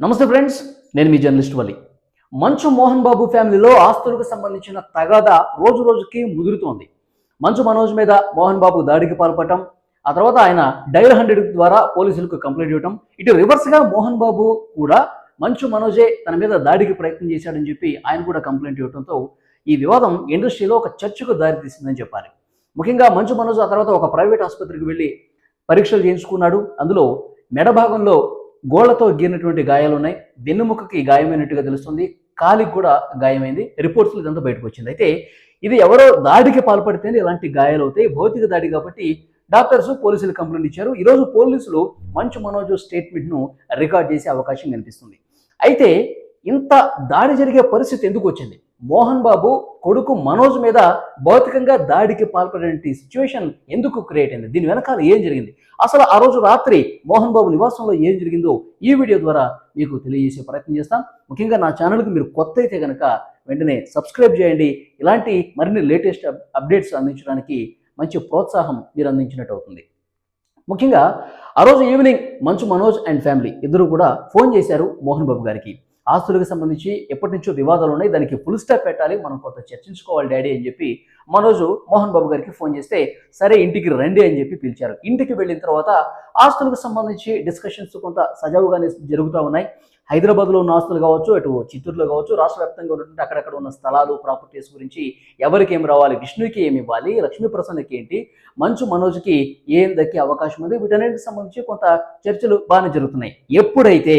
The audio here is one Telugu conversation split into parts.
నమస్తే ఫ్రెండ్స్ నేను మీ జర్నలిస్ట్ వలి. మంచు మోహన్ బాబు ఫ్యామిలీలో ఆస్తులకు సంబంధించిన తగాద రోజు రోజుకి ముదురుతోంది. మంచు మనోజ్ మీద మోహన్ బాబు దాడికి పాల్పడటం ఆ తర్వాత ఆయన డైల్ హండ్రెడ్ ద్వారా పోలీసులకు కంప్లైంట్ ఇవ్వటం ఇటు రివర్స్గా మోహన్ బాబు కూడా మంచు మనోజే తన మీద దాడికి ప్రయత్నం చేశాడని చెప్పి ఆయన కూడా కంప్లైంట్ ఇవ్వడంతో ఈ వివాదం ఇండస్ట్రీలో ఒక చర్చకు దారితీసిందని చెప్పాలి. ముఖ్యంగా మంచు మనోజ్ ఆ తర్వాత ఒక ప్రైవేట్ ఆసుపత్రికి వెళ్ళి పరీక్షలు చేయించుకున్నాడు. అందులో మెడ భాగంలో గోళ్ళతో గీరినటువంటి గాయాలు ఉన్నాయి వెన్నుముకకి గాయమైనట్టుగా తెలుస్తుంది. కాలికి కూడా గాయమైంది. రిపోర్ట్స్లో ఇదంతా బయటకు వచ్చింది. అయితే ఇది ఎవరో దాడికి పాల్పడితేనే ఇలాంటి గాయాలు అవుతాయి. భౌతిక దాడి కాబట్టి డాక్టర్స్ పోలీసులు కంప్లైంట్ ఇచ్చారు. ఈరోజు పోలీసులు మంచు మనోజ్ స్టేట్మెంట్ను రికార్డ్ చేసే అవకాశం కనిపిస్తుంది. అయితే ఇంత దాడి జరిగే పరిస్థితి ఎందుకు వచ్చింది? మోహన్ బాబు కొడుకు మనోజ్ మీద భౌతికంగా దాడికి పాల్పడే సిచ్యువేషన్ ఎందుకు క్రియేట్ అయింది? దీని వెనకాల ఏం జరిగింది? అసలు ఆ రోజు రాత్రి మోహన్ బాబు నివాసంలో ఏం జరిగిందో ఈ వీడియో ద్వారా మీకు తెలియజేసే ప్రయత్నం చేస్తాం. ముఖ్యంగా నా ఛానల్కి మీరు కొత్త అయితే కనుక వెంటనే సబ్స్క్రైబ్ చేయండి. ఇలాంటి మరిన్ని లేటెస్ట్ అప్డేట్స్ అందించడానికి మంచి ప్రోత్సాహం మీరు అందించినట్టు అవుతుంది. ముఖ్యంగా ఆ రోజు evening Manchu Manoj and family ఇద్దరు కూడా ఫోన్ చేశారు మోహన్ బాబు గారికి. ఆస్తులకు సంబంధించి ఎప్పటి నుంచో వివాదాలు ఉన్నాయి. దానికి ఫుల్ స్టాప్ పెట్టాలి. మనం కొంత చర్చించుకోవాలి డాడీ అని చెప్పి మనోజు మోహన్ బాబు గారికి ఫోన్ చేస్తే సరే ఇంటికి రండి అని చెప్పి పిలిచారు. ఇంటికి వెళ్ళిన తర్వాత ఆస్తులకు సంబంధించి డిస్కషన్స్ కొంత సజావుగానే జరుగుతూ ఉన్నాయి. హైదరాబాద్లో ఉన్న ఆస్తులు కావచ్చు అటు చిత్తూరులో కావచ్చు రాష్ట్ర వ్యాప్తంగా ఉన్నటువంటి అక్కడక్కడ ఉన్న స్థలాలు ప్రాపర్టీస్ గురించి ఎవరికి ఏమి రావాలి విష్ణుకి ఏమి ఇవ్వాలి లక్ష్మీప్రసన్నకి ఏంటి మంచు మనోజ్కి ఏం దక్కే అవకాశం ఉంది వీటన్నిటికి సంబంధించి కొంత చర్చలు బాగానే జరుగుతున్నాయి. ఎప్పుడైతే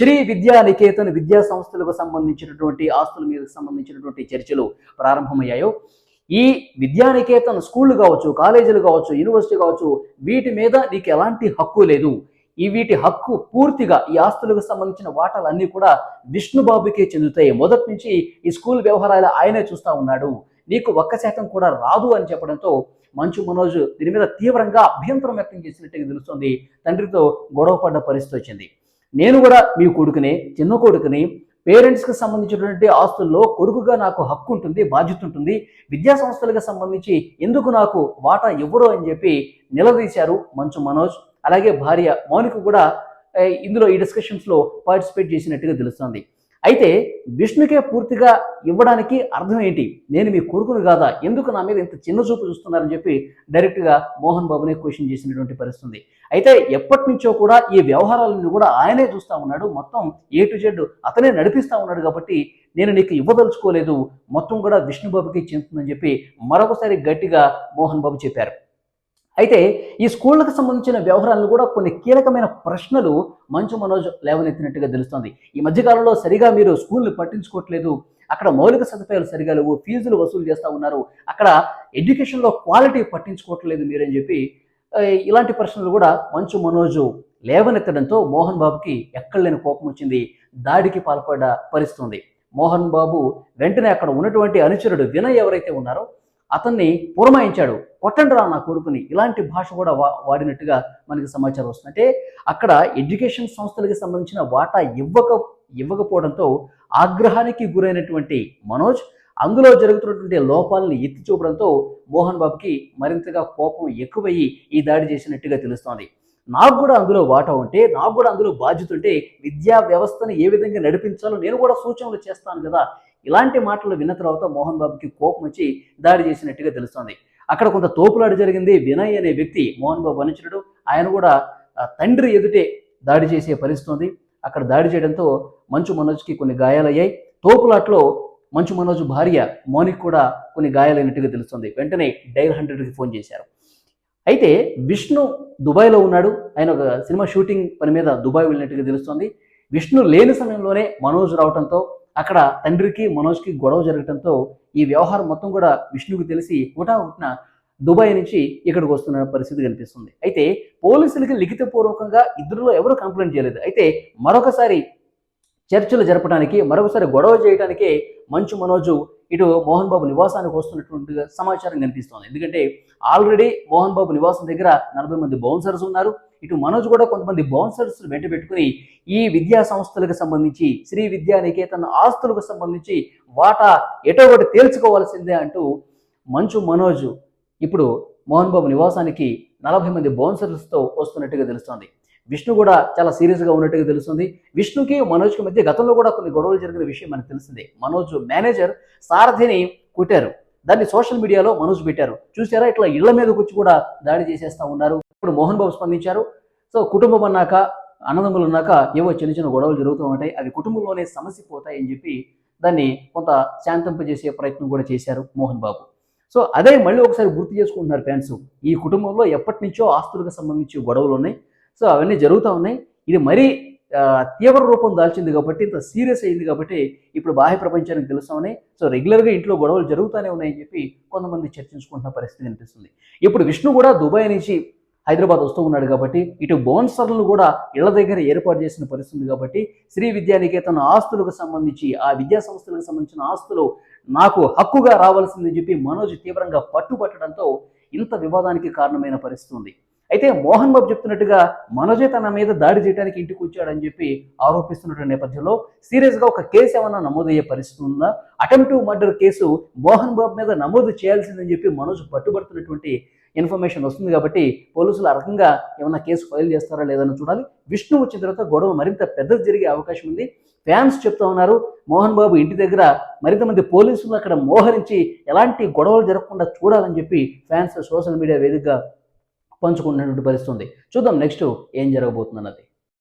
శ్రీ విద్యా నికేతన్ విద్యా సంస్థలకు సంబంధించినటువంటి ఆస్తుల మీద సంబంధించినటువంటి చర్చలు ప్రారంభమయ్యాయో ఈ విద్యానికేతన్ స్కూళ్ళు కావచ్చు కాలేజీలు కావచ్చు యూనివర్సిటీ కావచ్చు వీటి మీద నీకు ఎలాంటి హక్కు లేదు. ఈ వీటి హక్కు పూర్తిగా ఈ ఆస్తులకు సంబంధించిన వాటాలన్నీ కూడా విష్ణుబాబుకే చెందుతాయి. మొదటి నుంచి ఈ స్కూల్ వ్యవహారాలు ఆయనే చూస్తా ఉన్నాడు. నీకు ఒక్క శాతం కూడా రాదు అని చెప్పడంతో మంచు మనోజ్ దీని మీద తీవ్రంగా అభ్యంతరం వ్యక్తం చేసినట్టుగా తెలుస్తుంది. తండ్రితో గొడవ పడ్డ పరిస్థితి వచ్చింది. నేను కూడా మీ కొడుకుని చిన్న కొడుకుని పేరెంట్స్కి సంబంధించినటువంటి ఆస్తుల్లో కొడుకుగా నాకు హక్కు ఉంటుంది బాధ్యత ఉంటుంది. విద్యా సంస్థలకు సంబంధించి ఎందుకు నాకు వాటా ఇవ్వరు అని చెప్పి నిలదీశారు మంచు మనోజ్. అలాగే భార్య మౌనిక కూడా ఇందులో ఈ డిస్కషన్స్లో పార్టిసిపేట్ చేసినట్టుగా తెలుస్తుంది. అయితే విష్ణుకే పూర్తిగా ఇవ్వడానికి అర్థం ఏంటి? నేను మీ కొడుకును కాదా? ఎందుకు నా మీద ఇంత చిన్న చూపు చూస్తున్నారని చెప్పి డైరెక్ట్గా మోహన్ బాబునే క్వశ్చన్ చేసినటువంటి పరిస్థితి ఉంది అయితే ఎప్పటి నుంచో కూడా ఈ వ్యవహారాలను కూడా ఆయనే చూస్తూ ఉన్నాడు. మొత్తం ఏ టు జెడ్ అతనే నడిపిస్తూ ఉన్నాడు కాబట్టి నేను నీకు ఇవ్వదలుచుకోలేదు. మొత్తం కూడా విష్ణుబాబుకి చెందుతుందని చెప్పి మరొకసారి గట్టిగా మోహన్ బాబు చెప్పారు. అయితే ఈ స్కూళ్ళకు సంబంధించిన వ్యవహారాలను కూడా కొన్ని కీలకమైన ప్రశ్నలు మంచు మనోజ్ లేవనెత్తినట్టుగా తెలుస్తోంది. ఈ మధ్యకాలంలో సరిగా మీరు స్కూల్ని పట్టించుకోవట్లేదు. అక్కడ మౌలిక సదుపాయాలు సరిగా లేవు. ఫీజులు వసూలు చేస్తూ ఉన్నారు. అక్కడ ఎడ్యుకేషన్లో క్వాలిటీ పట్టించుకోవట్లేదు మీరని చెప్పి ఇలాంటి ప్రశ్నలు కూడా మంచు మనోజు లేవనెత్తడంతో మోహన్ బాబుకి ఎక్కడలేని కోపం వచ్చింది. దాడికి పాల్పడ్డ పరిస్తుంది. మోహన్ బాబు వెంటనే అక్కడ ఉన్నటువంటి అనుచరుడు వినయ్ ఎవరైతే ఉన్నారో అతన్ని పురమాయించాడు. కొట్టండి రా నా కొడుకుని. ఇలాంటి భాష కూడా వా వాడినట్టుగా మనకి సమాచారం వస్తుంది. అంటే అక్కడ ఎడ్యుకేషన్ సంస్థలకు సంబంధించిన వాటా ఇవ్వక ఇవ్వకపోవడంతో ఆగ్రహానికి గురైనటువంటి మనోజ్ అందులో జరుగుతున్నటువంటి లోపాలను ఎత్తి చూపడంతో మోహన్ బాబుకి మరింతగా కోపం ఎక్కువయ్యి ఈ దాడి చేసినట్టుగా తెలుస్తోంది. నాకు కూడా అందులో వాటా ఉంటే నాకు కూడా అందులో బాధ్యత ఉంటే విద్యా వ్యవస్థను ఏ విధంగా నడిపించాలో నేను కూడా సూచనలు చేస్తాను కదా. ఇలాంటి మాటలు విన్న తర్వాత మోహన్ బాబుకి కోపం వచ్చి దాడి చేసినట్టుగా తెలుస్తోంది. అక్కడ కొంత తోపులాట జరిగింది. వినయ్ అనే వ్యక్తి మోహన్ బాబు అనుచరుడు. ఆయన కూడా తండ్రి ఎదుటే దాడి చేసే పరిస్థితుంది. అక్కడ దాడి చేయడంతో మంచు మనోజ్కి కొన్ని గాయాలయ్యాయి. తోపులాట్లో మంచు మనోజ్ భార్య మౌనిక్ కూడా కొన్ని గాయాలైనట్టుగా తెలుస్తుంది. వెంటనే డైల్ హండ్రెడ్కి ఫోన్ చేశారు. అయితే విష్ణు దుబాయ్లో ఉన్నాడు. ఆయన ఒక సినిమా షూటింగ్ పని మీద దుబాయ్ వెళ్ళినట్టుగా తెలుస్తుంది. విష్ణు లేని సమయంలోనే మనోజ్ రావడంతో అక్కడ తండ్రికి మనోజ్కి గొడవ జరగడంతో ఈ వ్యవహారం మొత్తం కూడా విష్ణుకు తెలిసి హుటా దుబాయ్ నుంచి ఇక్కడికి వస్తున్న పరిస్థితి కనిపిస్తుంది. అయితే పోలీసులకి లిఖితపూర్వకంగా ఇద్దరిలో ఎవరు కంప్లైంట్ చేయలేదు. అయితే మరొకసారి చర్చలు జరపడానికి మరొకసారి గొడవ చేయడానికే మంచు మనోజు ఇటు మోహన్ బాబు నివాసానికి వస్తున్నటువంటి సమాచారం కనిపిస్తోంది. ఎందుకంటే ఆల్రెడీ మోహన్ బాబు నివాసం దగ్గర నలభై మంది బౌన్సర్స్ ఉన్నారు. ఇటు మనోజ్ కూడా కొంతమంది బౌన్సర్స్ వెంట పెట్టుకుని ఈ విద్యా సంస్థలకు సంబంధించి శ్రీ విద్యానికేతన్ ఆస్తులకు సంబంధించి వాటా ఎటో ఒకటి తేల్చుకోవాల్సిందే అంటూ మంచు మనోజ్ ఇప్పుడు మోహన్ బాబు నివాసానికి నలభై మంది బౌన్సర్స్తో వస్తున్నట్టుగా తెలుస్తోంది. విష్ణు కూడా చాలా సీరియస్గా ఉన్నట్టుగా తెలుస్తుంది. విష్ణుకి మనోజ్కి మధ్య గతంలో కూడా కొన్ని గొడవలు జరిగిన విషయం మనకు తెలిసిందే మనోజ్ మేనేజర్ సారథిని కుట్టారు. దాన్ని సోషల్ మీడియాలో మనోజ్ పెట్టారు. చూసారా? ఇట్లా ఇళ్ళ మీదకి వచ్చి కూడా దాడి చేసేస్తా ఉన్నారు. ఇప్పుడు మోహన్ బాబు స్పందించారు. సో కుటుంబం అన్నాక అన్నదమ్ములు ఉన్నాక ఏవో చిన్న చిన్న గొడవలు జరుగుతూ ఉంటాయి. అవి కుటుంబంలోనే సమస్య పోతాయని చెప్పి దాన్ని కొంత శాంతింపజేసే ప్రయత్నం కూడా చేశారు మోహన్ బాబు. సో అదే మళ్ళీ ఒకసారి గుర్తు చేసుకుంటున్నారు ఫ్యాన్స్ ఈ కుటుంబంలో ఎప్పటి నుంచో ఆస్తులకు సంబంధించి గొడవలు ఉన్నాయి. సో అవన్నీ జరుగుతూ ఉన్నాయి. ఇది మరీ తీవ్ర రూపం దాల్చింది కాబట్టి ఇంత సీరియస్ అయింది కాబట్టి ఇప్పుడు బాహ్య ప్రపంచానికి తెలుస్తామని సో రెగ్యులర్గా ఇంట్లో గొడవలు జరుగుతూనే ఉన్నాయని చెప్పి కొంతమంది చర్చించుకుంటున్న పరిస్థితి కనిపిస్తుంది. ఇప్పుడు విష్ణు కూడా దుబాయ్ నుంచి హైదరాబాద్ వస్తూ ఉన్నాడు కాబట్టి ఇటు బౌన్సర్లను కూడా ఇళ్ళ దగ్గర ఏర్పాటు చేసిన పరిస్థితి ఉంది కాబట్టి శ్రీ విద్యానికేతన్ ఆస్తులకు సంబంధించి ఆ విద్యా సంస్థలకు సంబంధించిన ఆస్తులు నాకు హక్కుగా రావాల్సిందని చెప్పి మనోజ్ తీవ్రంగా పట్టుబట్టడంతో ఇంత వివాదానికి కారణమైన పరిస్థితి ఉంది. అయితే మోహన్ బాబు చెప్తున్నట్టుగా మనోజే తన మీద దాడి చేయడానికి ఇంటికి వచ్చాడని చెప్పి ఆరోపిస్తున్న నేపథ్యంలో సీరియస్గా ఒక కేసు ఏమన్నా నమోదయ్యే పరిస్థితి ఉందా? Attempted murder case Mohan Babu మీద నమోదు చేయాల్సిందని చెప్పి మనోజ్ పట్టుబడుతున్నటువంటి ఇన్ఫర్మేషన్ వస్తుంది కాబట్టి పోలీసులు ఆ రకంగా ఏమైనా కేసు ఫైల్ చేస్తారా లేదని చూడాలి. విష్ణు వచ్చిన తర్వాత గొడవ మరింత పెద్దది జరిగే అవకాశం ఉంది. ఫ్యాన్స్ చెప్తా ఉన్నారు మోహన్ బాబు ఇంటి దగ్గర మరింత మంది పోలీసులు అక్కడ మోహరించి ఎలాంటి గొడవలు జరగకుండా చూడాలని చెప్పి ఫ్యాన్స్ సోషల్ మీడియా వేదికగా పంచుకుంటున్నటువంటి పరిస్థితి ఉంది. చూద్దాం నెక్స్ట్ ఏం జరగబోతుంది అన్నది